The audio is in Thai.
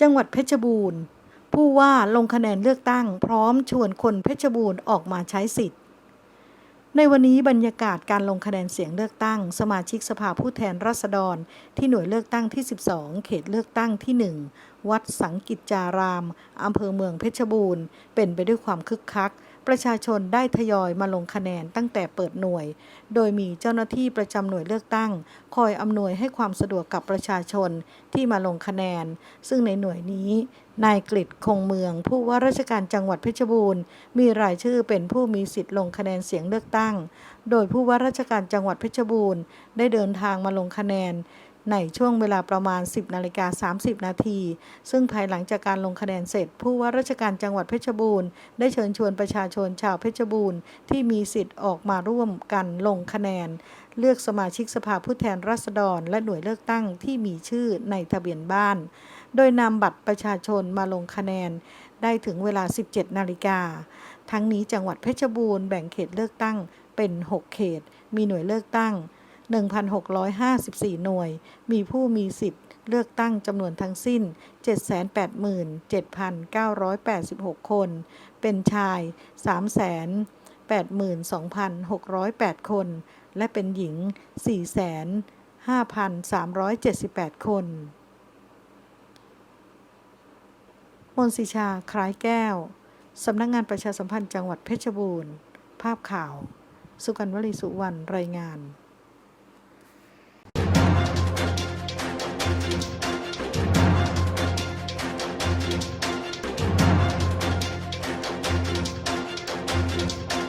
จังหวัดเพชรบูรณ์ ผู้ว่าลงคะแนนเลือกตั้ง พร้อมชวนคนเพชรบูรณ์ออกมาใช้สิทธิ์ ในวันนี้บรรยากาศการลงคะแนนเสียงเลือกตั้ง สมาชิกสภาผู้แทนราษฎร ที่หน่วยเลือกตั้งที่ 12 เขตเลือกตั้งที่ 1 วัดสังกิจจารามอำเภอเมืองเพชรบูรณ์ เป็นไปด้วยความคึกคัก ประชาชนได้ทยอยมาลงคะแนนตั้งแต่เปิดหน่วย โดยมีเจ้าหน้าที่ประจำหน่วยเลือกตั้ง คอยอำนวยให้ความสะดวกกับประชาชนที่มาลงคะแนน ซึ่งในหน่วยนี้นายกฤษคงเมือง ผู้ว่าราชการจังหวัดเพชรบูรณ์ มีรายชื่อเป็นผู้มีสิทธิ์ลงคะแนนเสียงเลือกตั้ง โดยผู้ว่าราชการจังหวัดเพชรบูรณ์ ได้เดินทางมาลงคะแนน ในช่วงเวลาประมาณ 10นาฬิกา30 นาที ซึ่งภายหลังจากการลงคะแนนเสร็จ ผู้ว่าราชการจังหวัดเพชรบูรณ์ ได้เชิญชวนประชาชนชาวเพชรบูรณ์ ที่มีสิทธิ์ออกมาร่วมกันลงคะแนน เลือกสมาชิกสภาผู้แทนราษฎร และหน่วยเลือกตั้งที่มีชื่อในทะเบียนบ้าน โดยนำบัตรประชาชนมาลงคะแนน ได้ถึงเวลา 17 นาฬิกา ทั้งนี้จังหวัดเพชรบูรณ์แบ่งเขตเลือกตั้งเป็น 6 เขต มีหน่วยเลือกตั้ง 1,654 หน่วย มีผู้มีสิทธิ์เลือกตั้งจำนวนทั้งสิ้น 787,986 คน เป็นชาย 382,608 คน และเป็นหญิง405,378 คนมนสิชา คล้ายแก้ว สำนักงงานประชาสัมพันธ์จังหวัดเพชรบูรณ์ ภาพข่าว สุกันวลีสุวรรณ รายงาน